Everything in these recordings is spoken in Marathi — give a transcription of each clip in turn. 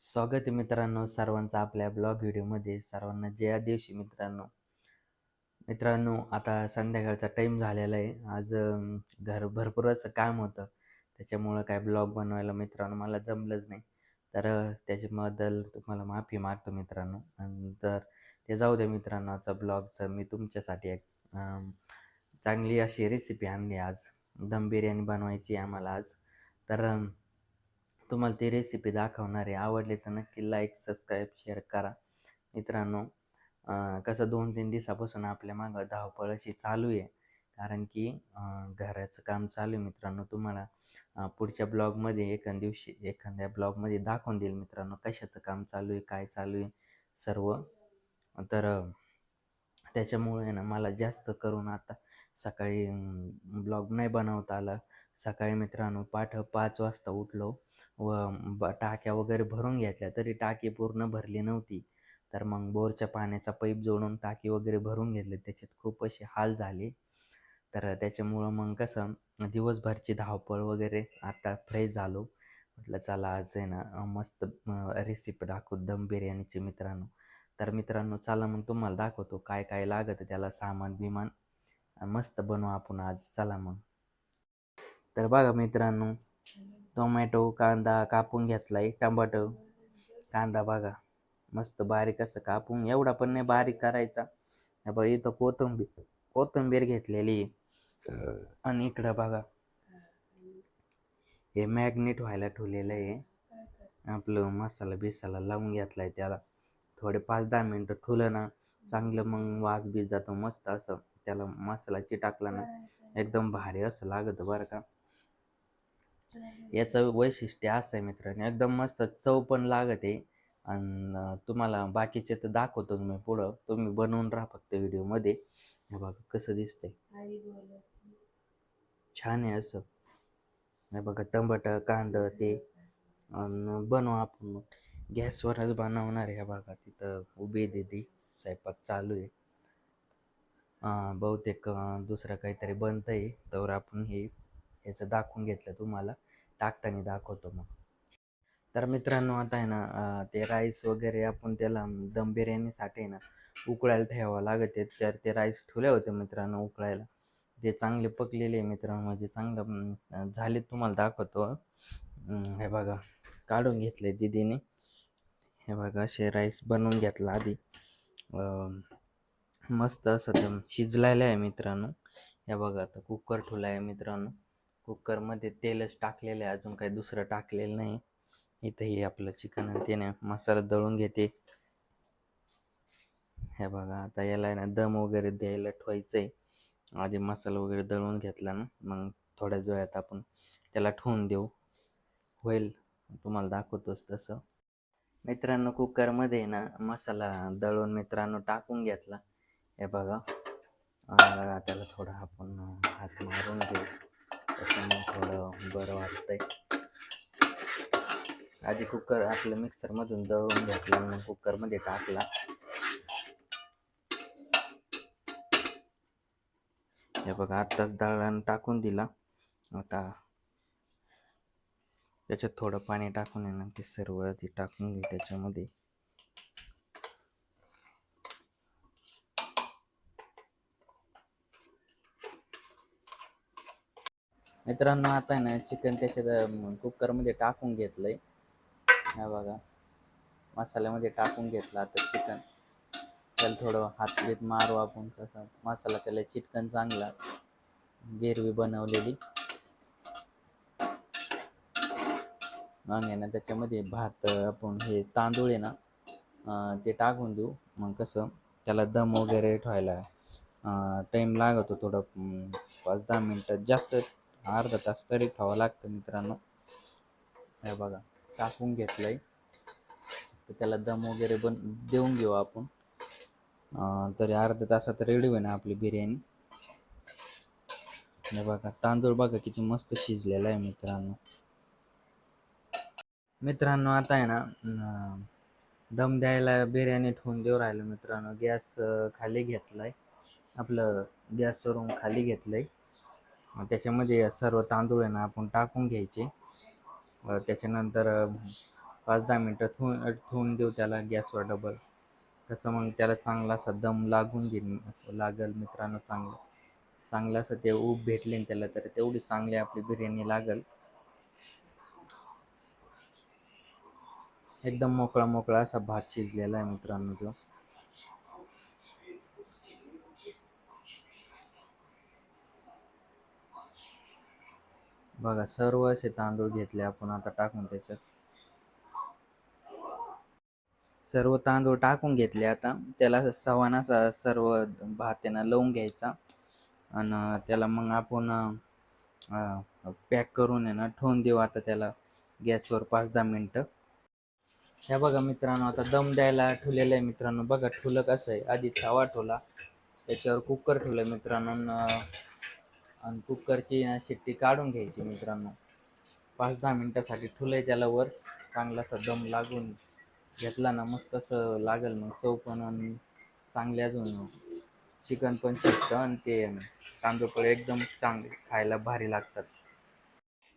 स्वागत आहे मित्रांनो सर्वांचं आपल्या ब्लॉग व्हिडिओमध्ये. सर्वांना जया दिवशी मित्रांनो. मित्रांनो आता संध्याकाळचा टाईम झालेला आहे. आज घर भरपूर असं काम होतं. त्याच्यामुळं काय ब्लॉग बनवायला मित्रांनो मला जमलंच नाही. तर त्याच्याबद्दल तुम्हाला माफी मागतो मित्रांनो. नंतर तर ते जाऊ द्या मित्रांनो आजचा ब्लॉगचं. मी तुमच्यासाठी एक चांगली अशी रेसिपी आणली आज. दम बिर्याणी बनवायची आहे आम्हाला आज. तर तुम्हाला ती रेसिपी दाखवणार आहे. आवडली तर नक्की लाईक सबस्क्राईब शेअर करा. मित्रांनो कसं दोन तीन दिवसापासून आपल्या मागं धावपळ अशी चालू आहे. कारण की घराचं काम चालू आहे मित्रांनो. तुम्हाला पुढच्या ब्लॉगमध्ये एखाद्या दिवशी एखाद्या ब्लॉगमध्ये दाखवून देईल मित्रांनो कशाचं काम चालू आहे काय चालू आहे सर्व. तर त्याच्यामुळे ना मला जास्त करून आता सकाळी ब्लॉग नाही बनवता आला. सकाळी मित्रांनो पाठ पाच वाजता उठलो. व ब टाक्या वगैरे भरून घेतल्या तरी टाकी पूर्ण भरली नव्हती. तर मग बोरच्या पाण्याचा पाईप जोडून टाकी वगैरे भरून घेतले. त्याच्यात खूप असे हाल झाले. तर त्याच्यामुळं मग कसं दिवसभरची धावपळ वगैरे आता फ्रेश झालो. म्हटलं चला आज आहे ना मस्त रेसिपी दाखवू दम बिर्याणीची मित्रांनो. तर मित्रांनो चला मग तुम्हाला दाखवतो काय काय लागतं त्याला सामान बिमान. मस्त बनवू आपण आज. चला मग. तर बघा मित्रांनो टोमॅटो कांदा कापून घेतलाय टमाटो. कांदा बघा मस्त बारीक असं कापून एवढा पण नाही बारीक करायचा. बघा इथं कोथिंबीर कोथिंबीर घेतलेली. आहे. आणि इकडं बघा हे मॅग्नेट व्हायला ठेवलेलं आहे. आपलं मसाला बिसाला लावून घेतलाय त्याला. थोडे पाच दहा मिनटं ठेवलं ना चांगलं मग वास बी जातो मस्त असं. त्याला मसाला चिटाकला ना एकदम भारी असं लागतं बरं का. याचं वैशिष्ट्य असं आहे मित्रांनो. एकदम मस्त चव पण लागत. आहे आणि तुम्हाला बाकीचे तर दाखवतो मी पुढं. तुम्ही बनवून राहा फक्त व्हिडिओमध्ये. हे बघा कसं दिसतंय. छान आहे असं. हे बघा टमाट कांदा ते. बनवू आपण मग. गॅसवरच बनवणार आहे. हे बघा तिथं उभी दिदी. स्वयंपाक चालू आहे. बहुतेक दुसरं काहीतरी बनतं आहे तर आपण हे याचं दाखवून घेतलं तुम्हाला. टाकताना दाखवतो मग. तर मित्रांनो आता आहे ना ते राईस वगैरे आपण त्याला दम बिर्याणीसाठी ना उकळायला ठेवावं लागते. तर ते राईस ठेवले होते मित्रांनो उकळायला. ते चांगले पकलेले मित्रांनो म्हणजे चांगलं झाले तुम्हाला दाखवतो. हे बघा काढून घेतले दिदीने. हे बघा असे राईस बनवून घेतला आधी. मस्त असं ते शिजलेलं आहे मित्रांनो. हे बघा आता कुकर ठेवला आहे मित्रांनो. कुकरमध्ये तेलच टाकलेलं आहे. अजून काही दुसरं टाकलेलं नाही. इथं हे आपलं चिकन आणि त्याने मसाला दळून घेते. हे बघा आता याला आहे ना दम वगैरे द्यायला ठेवायचं आहे आधी मसाला वगैरे दळून घेतला ना मग थोड्याच वेळात आपण त्याला ठेवून देऊ. होईल. तुम्हाला दाखवतोच तसं. मित्रांनो कुकरमध्ये ना मसाला दळून मित्रांनो टाकून घेतला. हे बघा त्याला थोडं आपण हात मारून घेऊ. त्याच्यामुळे थोडं बरं वाटतंय. आधी कुकर आपलं मिक्सरमधून दळून घेतला मग कुकरमध्ये टाकला. हे बघा आत्ताच दळण टाकून दिला. आता त्याच्यात थोडं पाणी टाकून आहे ना ते सर्व ते टाकून घेऊ त्याच्यामध्ये. मित्रांनो आता आहे ना चिकन त्याच्यात कुकरमध्ये टाकून घेतलंय. हा बघा. मसाल्यामध्ये टाकून घेतलं आता चिकन त्याला थोडं हात बीत मारू आपण कसं मसाला त्याला चिटकन चांगला. गिरवी बनवलेली. मग आहे ना त्याच्यामध्ये भात आपण हे तांदूळ आहे ना ते टाकून देऊ. मग कसं त्याला दम वगैरे ठेवायला टाईम लागतो थोडं पाच दहा मिनटं जास्त अर्धा तास तरी ठेवावं लागतं मित्रांनो. हे बघा टाकून घेतलंय. तर त्याला दम वगैरे बन देऊन घेऊ आपण. तरी अर्ध्या तासात रेडी होईना आपली बिर्याणी. हे बघा तांदूळ बघा किती मस्त शिजलेला आहे मित्रांनो. मित्रांनो आता आहे ना दम द्यायला बिर्याणी ठेवून देऊ राहिलो मित्रांनो. गॅस खाली घेतलाय. आपलं गॅसवरून खाली घेतलंय. त्याच्यामध्ये सर्व तांदूळ आहे ना आपण टाकून घ्यायचे. त्याच्यानंतर पाच दहा मिनटं ठेवून ठेवून देऊ त्याला गॅसवर डबल कसं मग त्याला चांगला असा दम लागून घेईन लागल मित्रांनो चांगलं. चांगलं असं ते ऊब भेटले त्याला तर तेवढी चांगली आपली बिर्याणी लागल. एकदम मोकळा मोकळा असा भात शिजलेला आहे मित्रांनो तो. बघा सर्व असे तांदूळ घेतले आपण आता टाकून त्याच्यात. सर्व तांदूळ टाकून घेतले आता. त्याला सवानाचा असा सर्व भात त्यांना लावून घ्यायचा. आणि त्याला मग आपण पॅक करून आहे ना ठेवून देऊ आता त्याला. गॅसवर पाच दहा मिनटं. ह्या बघा मित्रांनो आता दम द्यायला ठेवलेलं आहे मित्रांनो. बघा ठुलं कसं आहे. आधी तवा ठेवला त्याच्यावर कुकर ठेवलं मित्रांनो. आणि कुकरची ना शिट्टी काढून घ्यायची मित्रांनो. पाच दहा मिनटासाठी ठुलं आहे त्याला वर. चांगला असा दम लागून घेतला ना मस्त असं लागल मग चव पण आणि चांगले अजून. चिकन पण शिजतं आणि ते तांदूळ एकदम चांगले खायला भारी लागतात.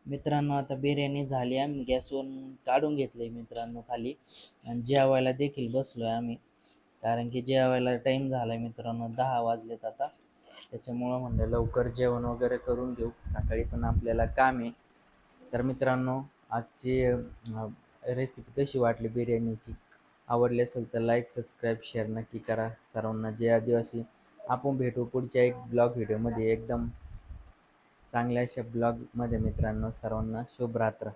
मित्रांनो आता बिर्याणी झाली आम्ही. गॅसवरून काढून घेतली मित्रांनो खाली. आणि जेवायला देखील बसलो आहे आम्ही. कारण की जेवायला टाईम झाला आहे मित्रांनो दहा वाजलेत आता. त्याच्यामुळं म्हणलं लवकर जेवण वगैरे करून घेऊ. सकाळी पण आपल्याला काम आहे. तर मित्रांनो आजची रेसिपी कशी वाटली बिर्याणीची? आवडली असेल तर लाईक सबस्क्राईब शेअर नक्की करा. सर्वांना जय आदिवासी. आपण भेटू पुढच्या एक ब्लॉग व्हिडिओमध्ये एकदम चांगल्या अशा ब्लॉगमध्ये मित्रांनो सर्वांना शुभ रात्र